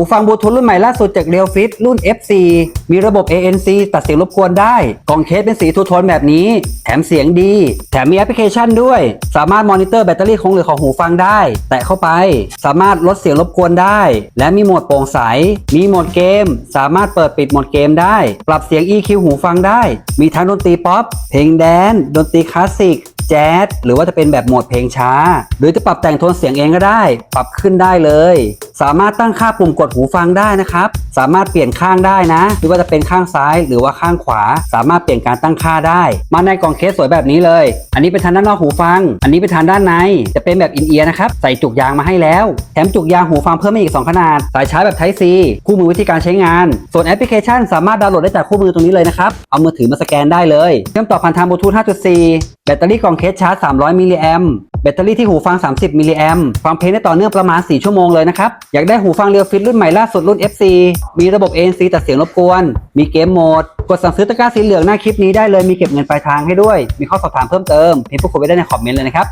หูฟังบลูทูธรุ่นใหม่ล่าสุดจาก r e a l f i t รุ่น F4 มีระบบ ANC ตัดเสียงรบกวนได้ กล่องเคสเป็นสีทูโทนแบบนี้ แถมเสียงดี แถมมีแอปพลิเคชันด้วย สามารถมอนิเตอร์แบตเตอรี่คงเหลือของหูฟังได้ แตะเข้าไป สามารถลดเสียงรบกวนได้ และมีโหมดโปร่งใส มีโหมดเกม สามารถเปิดปิดโหมดเกมได้ ปรับเสียง EQ หูฟังได้ มีทั้งดนตรีป๊อป เพลงแดนซ์ดนตรีคลาสสิกแจ๊สหรือว่าจะเป็นแบบโหมดเพลงช้า หรือจะปรับแต่งโทนเสียงเองก็ได้ ปรับขึ้นได้เลย สามารถตั้งค่าปุ่มกดหูฟังได้นะครับ สามารถเปลี่ยนข้างได้นะ ไม่ว่าจะเป็นข้างซ้ายหรือว่าข้างขวา สามารถเปลี่ยนการตั้งค่าได้ มาในกล่องเคสสวยแบบนี้เลย อันนี้เป็นทางด้านนอกหูฟัง อันนี้เป็นทางด้านใน จะเป็นแบบอินเอียร์นะครับ ใส่จุกยางมาให้แล้ว แถมจุกยางหูฟังเพิ่มมาอีก 2 ขนาด สายชาร์จแบบ Type C คู่มือวิธีการใช้งาน ส่วนแอปพลิเคชัน สามารถดาวน์โหลดได้จากคู่มือตรงนี้เลยนะครับ เอามือถือมาสแกนได้เลย เชื่อมต่อผ่านทางบลูทูธ5.4 แบตเตอรี่กล่องเคสชาร์จ 300 มิลลิแอมป์ แบตเตอรี่ที่หูฟัง 30 มิลลิแอมฟังเพลงได้ต่อเนื่องประมาณ 4 ชั่วโมงเลยนะครับ อยากได้หูฟังเรียวฟิตรุ่นใหม่ล่าสุดรุ่น FC มีระบบ ANC ตัดเสียงรบกวน มีเกมโหมด กดสั่งซื้อตะกร้าสีเหลืองหน้าคลิปนี้ได้เลย มีเก็บเงินปลายทางให้ด้วย มีข้อสอบถามเพิ่มเติมพิมพ์พูดคุยไว้ได้ในคอมเมนต์เลยนะครับ